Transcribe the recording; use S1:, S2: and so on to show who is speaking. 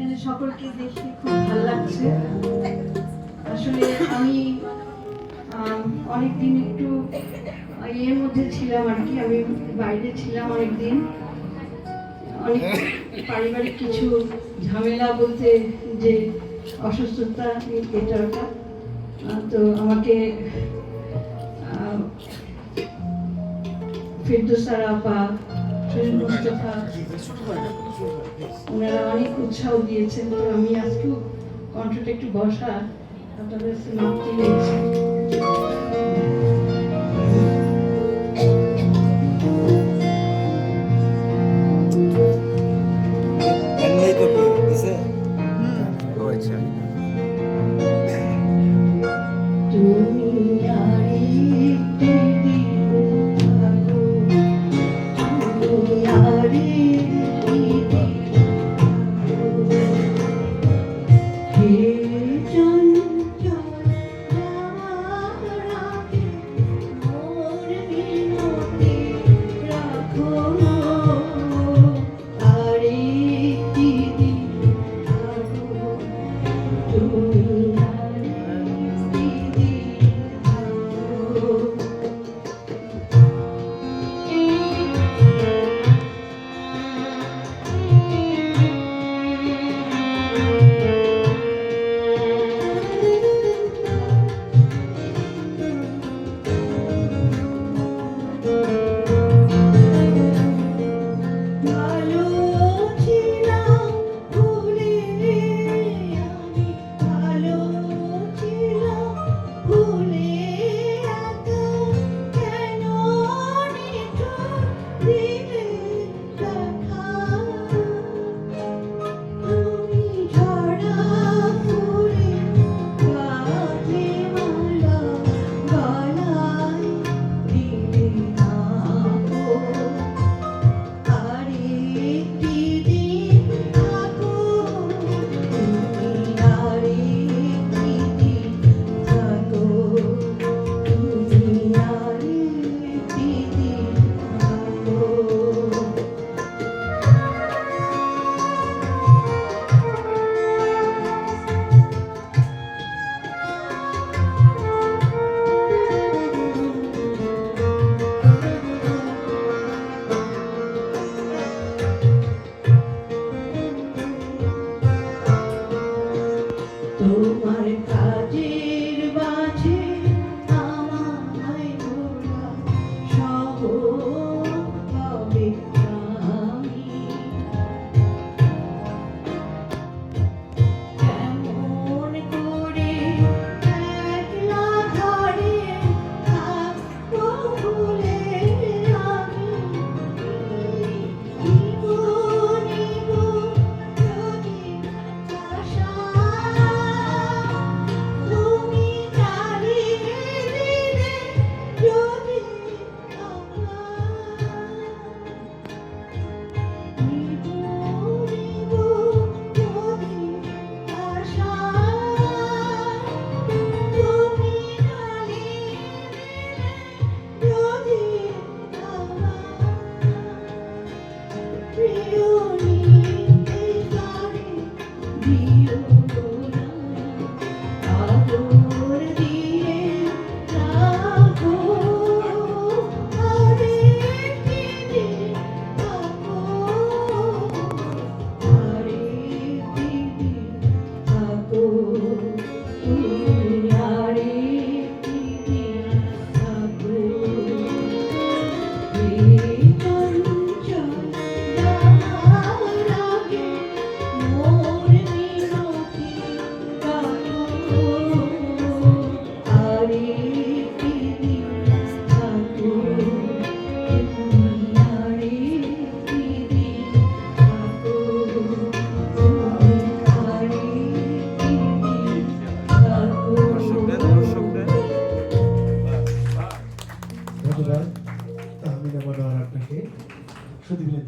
S1: এখানে সকলকে দেখে খুব ভালো লাগছে। আসলে আমি অনেকদিন একটু ইয়ের মধ্যে ছিলাম আর কি, আমি বাইরে ছিলাম অনেকদিন। অনেক পারিবারিক কিছু ঝামেলা বলতে যে অসুস্থতা এটা ওটা। তো আমাকে ফিরদোসারা বা ওনারা অনেক উৎসাহ দিয়েছেন। তো আমি আজকেও কন্ট্রাক্ট একটু বসা আপনাদের সমাপ্তি নিয়েছি You. my to you. incredibilmente